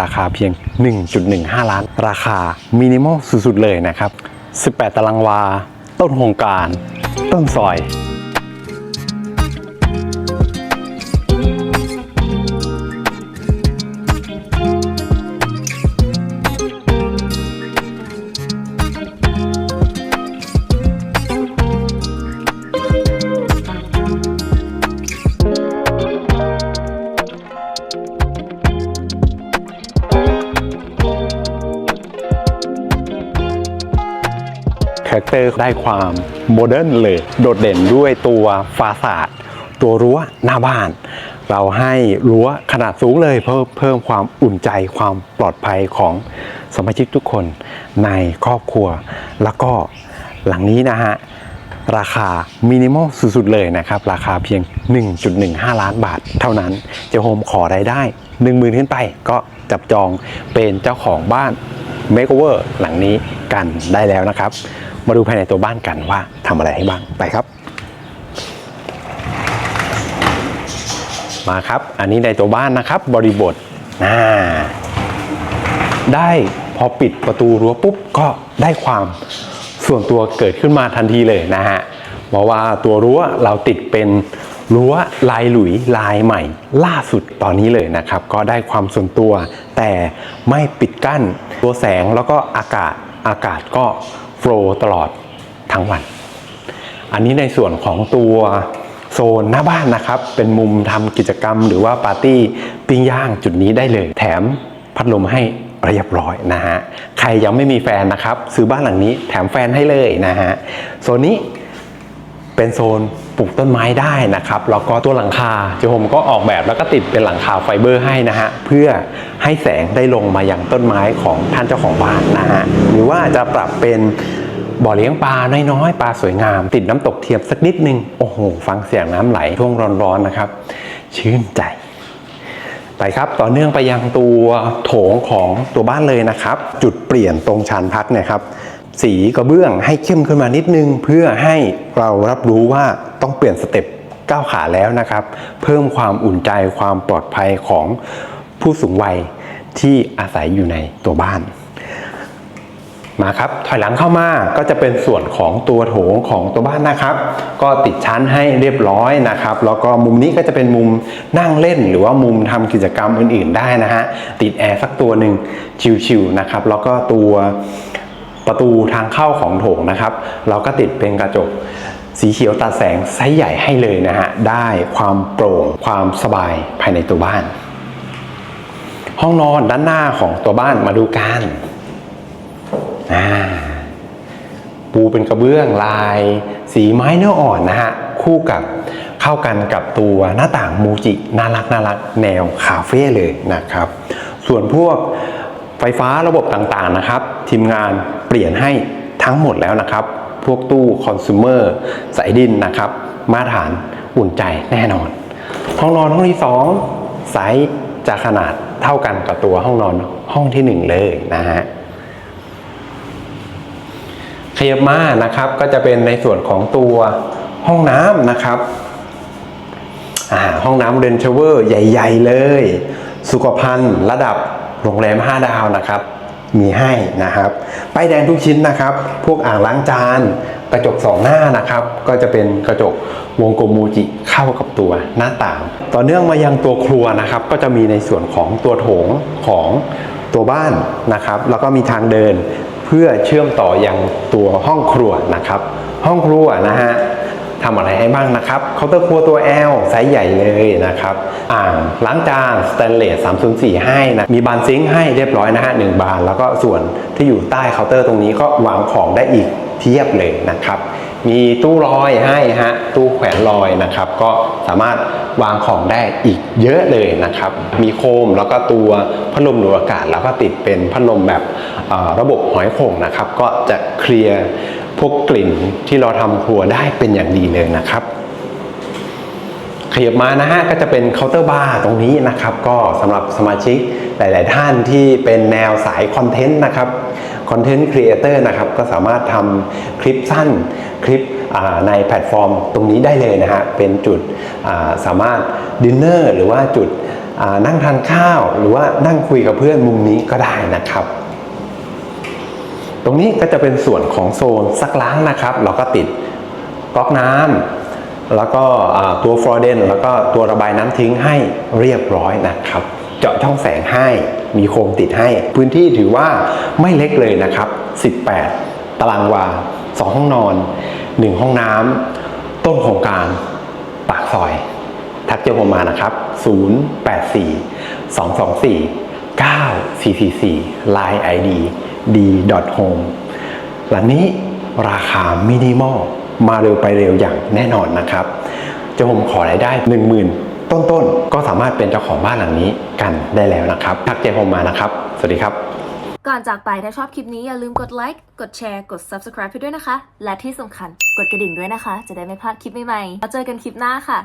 ราคาเพียง 1.15 ล้าน ราคามินิมอลสุดๆเลยนะครับ 18 ตารางวา ต้นโครงการ ต้นซอย คาแรคเตอร์ได้ความโมเดิร์นเลย โดดเด่นด้วยตัวฟาสาดตัวรั้วหน้าบ้าน เราให้รั้วขนาดสูงเลยเพิ่มเพิ่มความอุ่นใจความปลอดภัยของสมาชิกทุกคนในครอบครัว แล้วก็หลังนี้นะฮะราคามินิมอลสุดๆเลยนะครับ ราคาเพียง 1.15 ล้านบาทเท่านั้นเจ้าโฮมขอรายได้ 10,000ขึ้นไป ก็จับจองเป็นเจ้าของบ้าน Makeover หลังนี้กันได้แล้วนะครับ มาดูภายในตัวบ้านกันว่าทำอะไรให้บ้างไปครับ มาครับ อันนี้ในตัวบ้านนะครับ บริบทอ่าได้พอปิดประตูรั้วปุ๊บก็ได้ความส่วนตัวเกิดขึ้นมาทันทีเลยนะฮะเพราะว่าตัวรั้วเราติดเป็นรั้วลายหลุยลายใหม่ ล่าสุดตอนนี้เลยนะครับ ก็ได้ความส่วนตัว แต่ไม่ปิดกั้นตัวแสงแล้วก็อากาศอากาศก็ ฟล์ตลอดทั้งวัน อันนี้ในส่วนของตัวโซนหน้าบ้านนะครับ เป็นมุมทำกิจกรรม หรือว่าปาร์ตี้ปิ้งย่างจุดนี้ได้เลย แถมพัดลมให้เรียบร้อยนะฮะ ใครยังไม่มีแฟนนะครับ ซื้อบ้านหลังนี้แถมแฟนให้เลยนะฮะ โซนนี้ เป็นโซนปลูกต้นไม้ได้นะครับ แล้วก็ตัวหลังคาเจโฮมก็ออกแบบแล้วก็ติดเป็นหลังคาไฟเบอร์ให้นะฮะ เพื่อให้แสงได้ลงมาอย่างต้นไม้ของท่านเจ้าของบ้านนะฮะ หรือว่าจะปรับเป็นบ่อเลี้ยงปลาน้อยๆ ปลาสวยงาม ติดน้ำตกเทียมสักนิดนึง โอ้โห ฟังเสียงน้ำไหลช่วงร้อนๆนะครับ ชื่นใจ ไปครับ ต่อเนื่องไปยังตัวโถงของตัวบ้านเลยนะครับ จุดเปลี่ยนตรงชานพักเนี่ยครับ สีกระเบื้องให้เข้มขึ้นมานิดนึง เพื่อให้เรารับรู้ว่าต้องเปลี่ยนสเต็ปก้าวขาแล้วนะครับ เพิ่มความอุ่นใจความปลอดภัยของผู้สูงวัยที่อาศัยอยู่ในตัวบ้าน มาครับถอยหลังเข้ามาก็จะเป็นส่วนของตัวโถงของตัวบ้านนะครับ ก็ติดชั้นให้เรียบร้อยนะครับ แล้วก็มุมนี้ก็จะเป็นมุมนั่งเล่น หรือว่ามุมทำกิจกรรมอื่น ๆ ได้นะฮะติดแอร์สักตัวหนึ่งชิวๆนะครับแล้วก็ตัว ประตูทางเข้าของโถงนะครับ เราก็ติดเป็นกระจกสีเขียวตัดแสงไซส์ใหญ่ให้เลยนะฮะ ได้ความโปร่งความสบายภายในตัวบ้าน ห้องนอนด้านหน้าของตัวบ้านมาดูกันปูเป็นกระเบื้องลาย สีไม้เนื้ออ่อนนะฮะ คู่กับเข้ากันกับตัวหน้าต่างมูจิ น่ารักน่ารักแนวคาเฟ่เลยนะครับ ส่วนพวก ไฟฟ้าระบบต่างๆนะครับ ทีมงานเปลี่ยนให้ทั้งหมดแล้วนะครับ พวกตู้คอน sumer สายดินนะครับ มาตรฐานอุ่นใจแน่นอน ห้องนอนห้องที่ 2 ไซส์จะขนาดเท่ากันกับตัวห้องนอนห้องทีหนึ่1 เลยนะฮะขยับมานะครับก็จะเป็นในส่วนของตัวห้องน้ำนะครับห้องน้ำเรนเชเวอร์ใหญ่ ๆ เลย สุขภัณฑ์ระดับ โรงแรม 5 ดาวนะครับ มีให้นะครับป้ายแดงทุกชิ้นนะครับ พวกอ่างล้างจานกระจกสองหน้านะครับ ก็จะเป็นกระจกวงกลมมูจิเข้ากับตัวหน้าต่าง ต่อเนื่องมายังตัวครัวนะครับ ก็จะมีในส่วนของตัวโถงของตัวบ้านนะครับ แล้วก็มีทางเดินเพื่อเชื่อมต่อยังตัวห้องครัวนะครับ ห้องครัวนะฮะ ทำอะไรให้บ้างนะครับเคาน์เตอร์ครัวตัว L ไซส์ใหญ่เลยนะครับอ่างล้างจานสแตนเลส304 ให้นะมีบานซิงค์ให้เรียบร้อยนะฮะหนึ่งบาน แล้วก็ส่วนที่อยู่ใต้เคาน์เตอร์ตรงนี้ก็วางของได้อีกเทียบเลยนะครับมีตู้ลอยให้ฮะตู้แขวนลอยนะครับ ก็สามารถวางของได้อีกเยอะเลยนะครับ มีโคมแล้วก็ตัวพัดลมดูดอากาศ แล้วก็ติดเป็นพัดลมแบบระบบหอยโข่งนะครับ ก็จะเคลียร์ พวกกลิ่นที่เราทำครัวได้เป็นอย่างดีเลยนะครับขยับมานะฮะก็จะเป็นเคาน์เตอร์บาร์ตรงนี้นะครับ ก็สำหรับสมาชิกหลาย ๆ ท่านที่เป็นแนวสายคอนเทนต์นะครับคอนเทนต์ครีเอเตอร์นะครับก็สามารถทำคลิปสั้นคลิปในแพลตฟอร์มตรงนี้ได้เลยนะฮะเป็นจุดาสามารถดินเนอร์หรือว่าจุดนั่งทานข้าว หรือว่านั่งคุยกับเพื่อนมุมนี้ก็ได้นะครับ ตรงนี้ก็จะเป็นส่วนของโซนซักล้างนะครับ เราก็ติดก๊อกน้ำแล้วก็ตัวฟลอเดนแล้วก็ตัวระบายน้ำทิ้งให้เรียบร้อยนะครับ เจาะช่องแสงให้มีโคมติดให้ พื้นที่ถือว่าไม่เล็กเลยนะครับ 18 ตารางวา 2 ห้องนอน 1 ห้องน้ำต้นโครงการปากซอย ทักเจอผมมานะครับ 084 224 9444 Line ID d home หลังนี้ราคามินิมอลมาเร็วไปเร็วอย่างแน่นอนนะครับจะผมขอรายได้ 10,000 ต้นๆ ก็สามารถเป็นเจ้าของบ้านหลังนี้กันได้แล้วนะครับทักเจผมมานะครับ สวัสดีครับ ก่อนจากไปถ้าชอบคลิปนี้อย่าลืมกดไลค์กดแชร์กด subscribe ให้ด้วยนะคะ และที่สำคัญกดกระดิ่งด้วยนะคะ จะได้ไม่พลาดคลิปใหม่ๆแล้วเจอกันคลิปหน้าค่ะ